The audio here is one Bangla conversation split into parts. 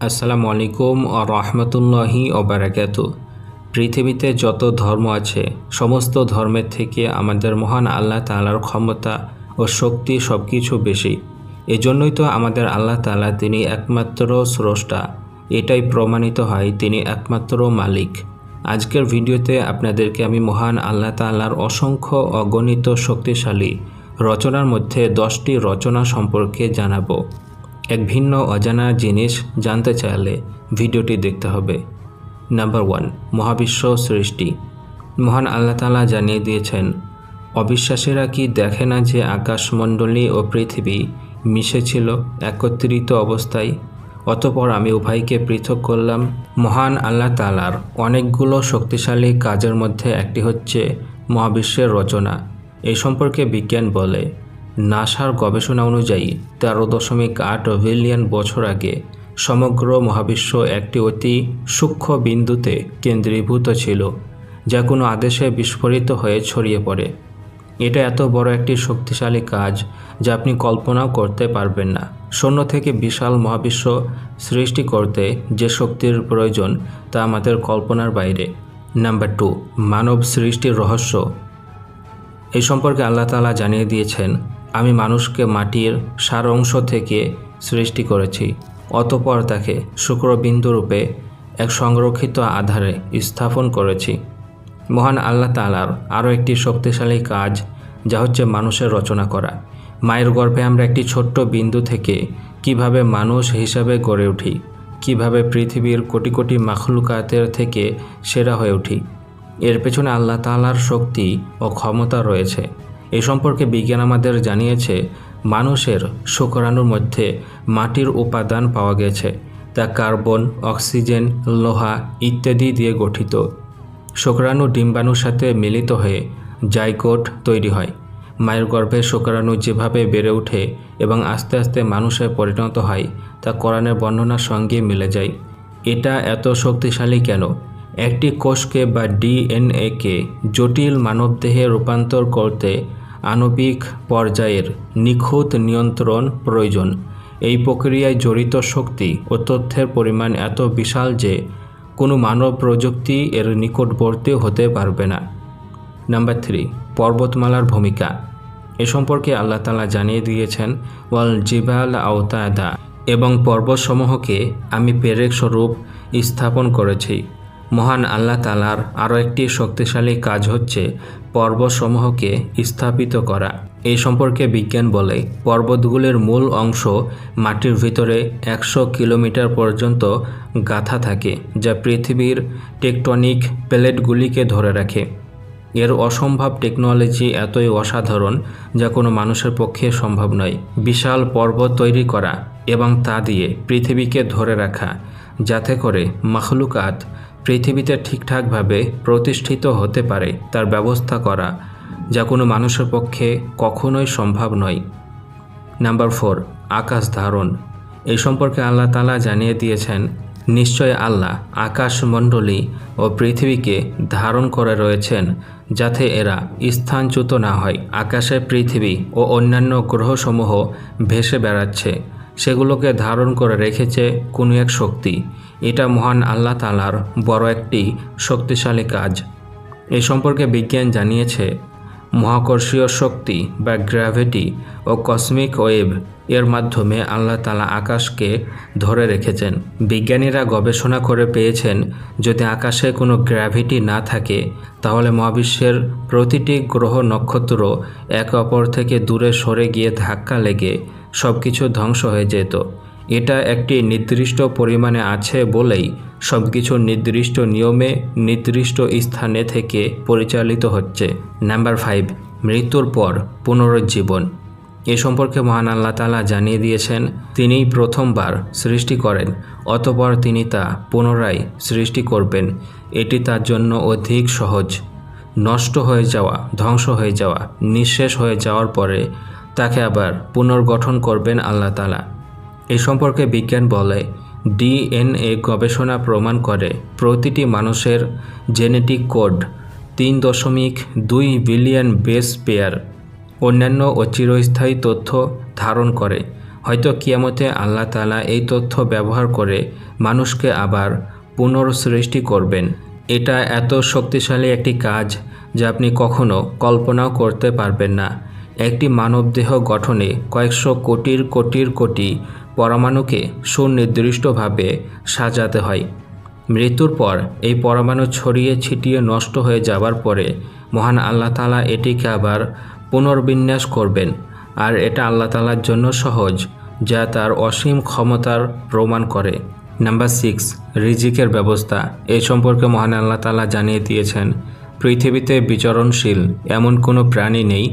আসসালামু আলাইকুম ও রহমতুল্লাহি ওবারাকাত পৃথিবীতে যত ধর্ম আছে, সমস্ত ধর্মের থেকে আমাদের মহান আল্লাহ তাআলার ক্ষমতা ও শক্তি সব কিছু বেশি। এজন্যই তো আমাদের আল্লাহ তাআলা তিনি একমাত্র স্রষ্টা। এটাই প্রমাণিত হয় তিনি একমাত্র মালিক। আজকের ভিডিওতে আপনাদেরকে আমি মহান আল্লাহ তাআলার অসংখ্য অগণিত শক্তিশালী রচনার মধ্যে দশটি রচনা সম্পর্কে জানাব। এক ভিন্ন অজানা জিনিস জানতে চাইলে ভিডিওটি দেখতে হবে। নাম্বার ওয়ান, মহাবিশ্ব সৃষ্টি। মহান আল্লাহ তালা জানিয়ে দিয়েছেন, অবিশ্বাসীরা কি দেখে না যে আকাশমণ্ডলী ও পৃথিবী মিশেছিল একত্রিত অবস্থায়? অতপর আমি উভয়কে পৃথক করলাম। মহান আল্লাহ তালার অনেকগুলো শক্তিশালী কাজের মধ্যে একটি হচ্ছে মহাবিশ্বের রচনা। এই সম্পর্কে বিজ্ঞান বলে নাসার গবেষণা অনুযায়ী তেরো দশমিক আট বিলিয়ন বছর আগে সমগ্র মহাবিশ্ব একটি অতি সূক্ষ্ম বিন্দুতে কেন্দ্রীভূত ছিল, যা কোনো আদেশে বিস্ফোরিত হয়ে ছড়িয়ে পড়ে। এটা এত বড় একটি শক্তিশালী কাজ যা আপনি কল্পনাও করতে পারবেন না। শূন্য থেকে বিশাল মহাবিশ্ব সৃষ্টি করতে যে শক্তির প্রয়োজন তা আমাদের কল্পনার বাইরে। নাম্বার টু, মানব সৃষ্টির রহস্য। এই সম্পর্কে আল্লাহ তালা জানিয়ে দিয়েছেন আমি মানুষকে মাটির সার অংশ থেকে সৃষ্টি করেছি, অতপর তাকে শুক্রবিন্দুরূপে এক সংরক্ষিত আধারে স্থাপন করেছি। মহান আল্লাহ তালার আরও একটি শক্তিশালী কাজ, যা হচ্ছে মানুষের রচনা করা। মায়ের গর্ভে আমরা একটি ছোট্ট বিন্দু থেকে কীভাবে মানুষ হিসাবে গড়ে উঠি, কীভাবে পৃথিবীর কোটি কোটি মাখলুকাতের থেকে সেরা হয়ে উঠি, এর পেছনে আল্লাহ তালার শক্তি ও ক্ষমতা রয়েছে। সম্পর্কে বিজ্ঞান আমাদের জানিয়েছে, মানুষের শুক্রাণুর মধ্যে মাটির উপাদান পাওয়া গেছে, তা কার্বন, অক্সিজেন, লোহা ইত্যাদি দিয়ে গঠিত। শুক্রাণু ডিম্বাণুর সাথে মিলিত হয়ে জাইকোট তৈরি হয়। মায়ের গর্ভে শুক্রাণু যেভাবে বেড়ে ওঠে এবং আস্তে আস্তে মানুষে পরিণত হয়, তা কোরআনের বর্ণনার সঙ্গে মিলে যায়। এটা এত শক্তিশালী কেন? একটি কোষকে বা ডিএনএকে জটিল মানবদেহে রূপান্তর করতে আণবিক পর্যায়ের নিখুঁত নিয়ন্ত্রণ প্রয়োজন। এই প্রক্রিয়ায় জড়িত শক্তি ও তথ্যের পরিমাণ এত বিশাল যে কোনো মানব প্রযুক্তি এর নিকটবর্তী হতে পারবে না। নাম্বার থ্রি, পর্বতমালার ভূমিকা। এ সম্পর্কে আল্লাহ তালা জানিয়ে দিয়েছেন, ওয়াল জিবাল আওতাদা এবং পর্বতসমূহকে আমি পেরেক স্বরূপ স্থাপন করেছি। মহান আল্লাহ তালার আরও একটি শক্তিশালী কাজ হচ্ছে পর্বতসমূহকে স্থাপিত করা। এই সম্পর্কে বিজ্ঞান বলে পর্বতগুলির মূল অংশ মাটির ভিতরে একশো কিলোমিটার পর্যন্ত গাথা থাকে, যা পৃথিবীর টেকটনিক প্লেটগুলিকে ধরে রাখে। এর অসম্ভব টেকনোলজি এতই অসাধারণ যা কোনো মানুষের পক্ষে সম্ভব নয়। বিশাল পর্বত তৈরি করা এবং তা দিয়ে পৃথিবীকে ধরে রাখা, যাতে করে মাখলুকাত পৃথিবীতে ঠিকঠাকভাবে প্রতিষ্ঠিত হতে পারে তার ব্যবস্থা করা, যা কোনো মানুষের পক্ষে কখনোই সম্ভব নয়। নাম্বার ফোর, আকাশ ধারণ। এই সম্পর্কে আল্লাহ তালা জানিয়ে দিয়েছেন, নিশ্চয় আল্লাহ আকাশমণ্ডলী ও পৃথিবীকে ধারণ করে রয়েছেন, যাতে এরা স্থানচ্যুত না হয়। আকাশে পৃথিবী ও অন্যান্য গ্রহসমূহ ভেসে বেড়াচ্ছে। সেগুলোকে ধারণ করে রেখেছে কোনো এক শক্তি। এটা মহান আল্লাহ তালার বড় একটি শক্তিশালী কাজ। এই সম্পর্কে বিজ্ঞান জানিয়েছে, মহাকর্ষীয় শক্তি বা গ্র্যাভিটি ও কসমিক ওয়েভ এর মাধ্যমে আল্লাহ তালা আকাশকে ধরে রেখেছেন। বিজ্ঞানীরা গবেষণা করে পেয়েছেন, যদি আকাশে কোনো গ্র্যাভিটি না থাকে, তাহলে মহাবিশ্বের প্রতিটি গ্রহ নক্ষত্র একে অপর থেকে দূরে সরে গিয়ে ধাক্কা লেগে সব কিছু ধ্বংস হয়ে যেত। এটা একটি নির্দিষ্ট পরিমাণে আছে বলেই সব কিছু নির্দিষ্ট নিয়মে, নির্দিষ্ট স্থানে থেকে পরিচালিত হচ্ছে। নাম্বার ফাইভ, মৃত্যুর পর পুনরুজ্জীবন। এ সম্পর্কে মহান আল্লাহ তালা জানিয়ে দিয়েছেন, তিনিই প্রথমবার সৃষ্টি করেন, অতপর তিনি তা পুনরায় সৃষ্টি করবেন। এটি তার জন্য অধিক সহজ। নষ্ট হয়ে যাওয়া, ধ্বংস হয়ে যাওয়া, নিঃশেষ হয়ে যাওয়ার পরে তাকে আবার পুনর্গঠন করবেন আল্লাহ তালা। এই সম্পর্কে বিজ্ঞান বলে, ডিএনএ গবেষণা প্রমাণ করে প্রতিটি মানুষের জেনেটিক কোড তিন দশমিক দুই বিলিয়ন বেস পেয়ার অন্যান্য ও চিরস্থায়ী তথ্য ধারণ করে। হয়তো কিয়ামতে আল্লাহ তালা এই তথ্য ব্যবহার করে মানুষকে আবার পুনর্সৃষ্টি করবেন। এটা এত শক্তিশালী একটি কাজ যা আপনি কখনো কল্পনাও করতে পারবেন না। একটি মানবদেহ গঠনে কয়েকশো কোটির কোটির কোটি পরমাণুকে সুনির্দিষ্টভাবে সাজাতে হয়। মৃত্যুর পর এই পরমাণু ছড়িয়ে ছিটিয়ে নষ্ট হয়ে যাবার পরে মহান আল্লাহ তালা এটিকে আবার পুনর্বিন্যাস করবেন। আর এটা আল্লাহ তালার জন্য সহজ, যা তার অসীম ক্ষমতার প্রমাণ করে। নাম্বার সিক্স, রিজিকের ব্যবস্থা। এই সম্পর্কে মহান আল্লাহ তালা জানিয়ে দিয়েছেন পৃথিবীতে বিচরণশীল এমন কোনো প্রাণী নেই,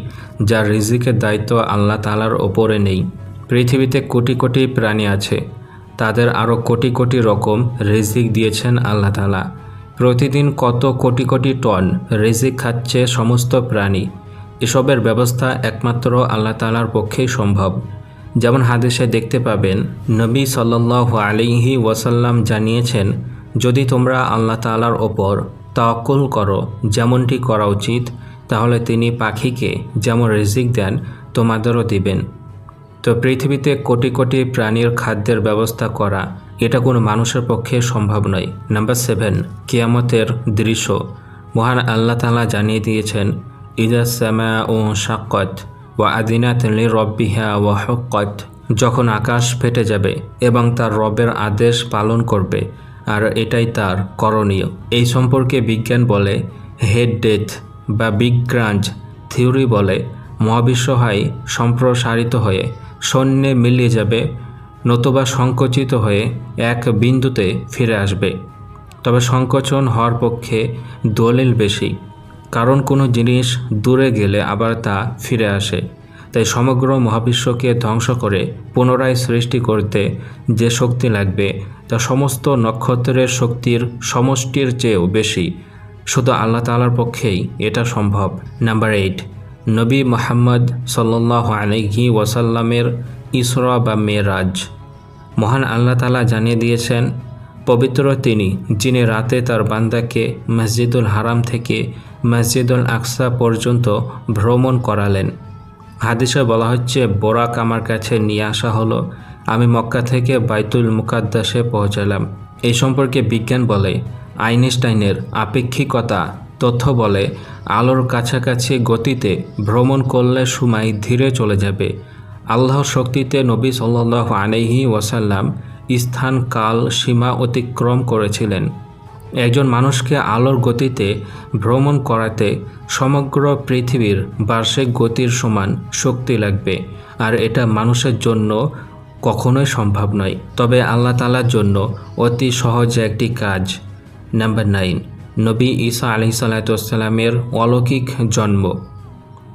যার রিজিকের দায়িত্ব আল্লাহ তালার ওপরে নেই। পৃথিবীতে কোটি কোটি প্রাণী আছে, তাদের আরও কোটি কোটি রকম রিজিক দিয়েছেন আল্লাহ তালা প্রতিদিন কত কোটি কোটি টন রিজিক খাচ্ছে সমস্ত প্রাণী। এসবের ব্যবস্থা একমাত্র আল্লাহ তালার পক্ষেই সম্ভব। যেমন হাদিসে দেখতে পাবেন, নবী সাল্লাহ আলিহি ওয়াসাল্লাম জানিয়েছেন, যদি তোমরা আল্লাহ তালার ওপর তাওয়াক্কুল করো, যেমনটি করা উচিত, তাহলে তিনি পাখিকে যেমন রিজিক দেন, তোমাদেরও দিবেন। তো পৃথিবীতে কোটি কোটি প্রাণীর খাদ্যের ব্যবস্থা করা, এটা কোনো মানুষের পক্ষে সম্ভব নয়। নাম্বার সেভেন, কিয়ামতের দৃশ্য। মহান আল্লাহ তালা জানিয়ে দিয়েছেন ইজা সামা ও শাক্কত ও আদিনাত লি রব্বিহা ও হকত যখন আকাশ ফেটে যাবে এবং তার রবের আদেশ পালন করবে আর এটাই তার করণীয়। এই সম্পর্কে বিজ্ঞান বলে, হেড ডেথ বা বিগ গ্রাঞ্জ থিওরি বলে মহাবিশ্ব হয় সম্প্রসারিত হয়ে শূন্যে মিলিয়ে যাবে নতুবা সংকুচিত হয়ে এক বিন্দুতে ফিরে আসবে। তবে সংকোচন হওয়ার পক্ষে দলিল বেশি, কারণ কোনো জিনিস দূরে গেলে আবার তা ফিরে আসে। তাই সমগ্র মহাবিশ্বকে ধ্বংস করে পুনরায় সৃষ্টি করতে যে শক্তি লাগবে, তা সমস্ত নক্ষত্রের শক্তির সমষ্টির চেয়েও বেশি। শুধু আল্লাহ তালার পক্ষেই এটা সম্ভব। নাম্বার এইট, নবী মোহাম্মদ সাল্লাহ আলহি ওয়াসাল্লামের ইসরা বা মেরাজ। মহান আল্লাহ তালা জানিয়ে দিয়েছেন, পবিত্র তিনি যিনি রাতে তার বান্দাকে মসজিদুল হারাম থেকে মসজিদুল আকসা পর্যন্ত ভ্রমণ করালেন। হাদিসে বলা হচ্ছে, বোরাক আমার কাছে নিয়ে আসা হলো। আমি মক্কা থেকে বাইতুল মুকাদ্দাসে পৌঁছালাম। এই সম্পর্কে বিজ্ঞান বলে, আইনস্টাইনের আপেক্ষিকতা তথ্য বলে, আলোর কাছাকাছি গতিতে ভ্রমণ করলে সময় ধীরে চলে যাবে। আল্লাহর শক্তিতে নবী সাল্লাহ আলহি ওয়াসাল্লাম স্থান কাল সীমা অতিক্রম করেছিলেন। একজন মানুষকে আলোর গতিতে ভ্রমণ করাতে সমগ্র পৃথিবীর বার্ষিক গতির সমান শক্তি লাগবে। আর এটা মানুষের জন্য কখনোই সম্ভব নয়। তবে আল্লাহ তালার জন্য অতি সহজ একটি কাজ। নাম্বার নাইন, নবী ঈসা আলি সাল্লাতামের অলৌকিক জন্ম।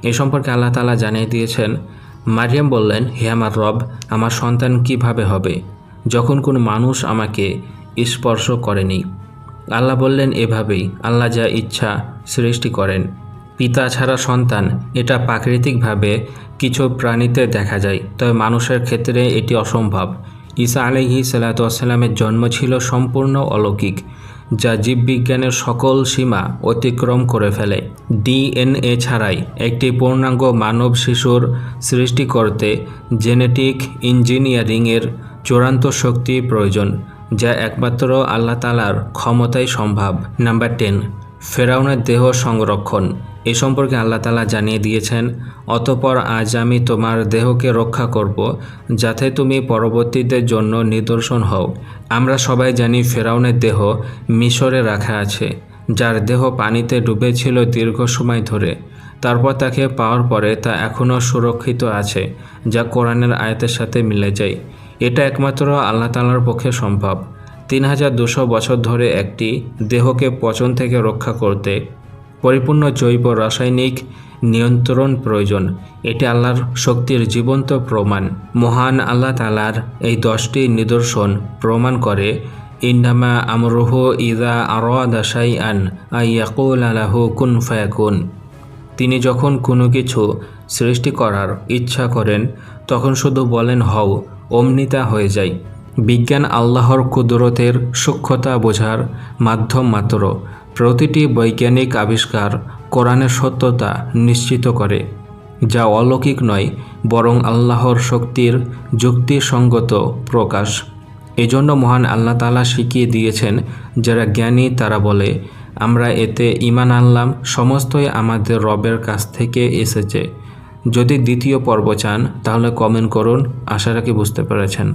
এ সম্পর্কে আল্লাহ তালা জানিয়ে দিয়েছেন, মারিয়াম বললেন, হে আমার রব, আমার সন্তান কীভাবে হবে? যখন কোনো মানুষ আমাকে স্পর্শ করেনি আল্লাহ বললেন, এভাবেই আল্লাহ যা ইচ্ছা সৃষ্টি করেন। পিতা ছাড়া সন্তান, এটা প্রাকৃতিকভাবে কিছু প্রাণীতে দেখা যায়, তবে মানুষের ক্ষেত্রে এটি অসম্ভব। ঈসা আলহি সাল্লাতামের জন্ম ছিল সম্পূর্ণ অলৌকিক, যা জীববিজ্ঞানের সকল সীমা অতিক্রম করে ফেলে। ডিএনএ ছাড়াই একটি পূর্ণাঙ্গ মানব শিশুর সৃষ্টি করতে জেনেটিক ইঞ্জিনিয়ারিংয়ের চূড়ান্ত শক্তি প্রয়োজন। যা একমাত্র আল্লাহ তালার ক্ষমতাই সম্ভব। নাম্বার টেন ফেরাউনের দেহ সংরক্ষণ। এ সম্পর্কে আল্লাহ তালা জানিয়ে দিয়েছেন, অতপর আজ আমি তোমার দেহকে রক্ষা করব, যাতে তুমি পরবর্তীদের জন্য নিদর্শন হও। আমরা সবাই জানি ফেরাউনের দেহ মিশরে রাখা আছে, যার দেহ পানিতে ডুবেছিল দীর্ঘ সময় ধরে। তারপর তাকে পাওয়ার পরে তা এখনও সুরক্ষিত আছে, যা কোরআনের আয়তের সাথে মিলে যায়। এটা একমাত্র আল্লাহ তালার পক্ষে সম্ভব। তিন হাজার দুশো বছর ধরে একটি দেহকে পচন থেকে রক্ষা করতে পরিপূর্ণ জৈব রাসায়নিক নিয়ন্ত্রণ প্রয়োজন। এটি আল্লাহর শক্তির জীবন্ত প্রমাণ। মহান আল্লাহ তালার এই দশটি নিদর্শন প্রমাণ করে, ইন্নামা আমরুহ ইদা আরদাসাই আন আইয়াকুল আলাহু কুন ফায়াকুন। তিনি যখন কোনো কিছু সৃষ্টি করার ইচ্ছা করেন, তখন শুধু বলেন, হও। অমনিতা হয়ে যায়। বিজ্ঞান আল্লাহর কুদরতের সূক্ষ্মতা বোঝার মাধ্যম মাত্র। প্রতিটি বৈজ্ঞানিক আবিষ্কার কোরআনের সত্যতা নিশ্চিত করে, যা অলৌকিক নয়, বরং আল্লাহর শক্তির যুক্তিসঙ্গত প্রকাশ। এজন্য মহান আল্লাহ তালা শিখিয়ে দিয়েছেন, যারা জ্ঞানী তারা বলে, আমরা এতে ইমান আনলাম, সমস্তই আমাদের রবের কাছ থেকে এসেছে। যদি দ্বিতীয় পর্ব চান তাহলে কমেন্ট করুন আশা রাখি বুঝতে পেরেছেন।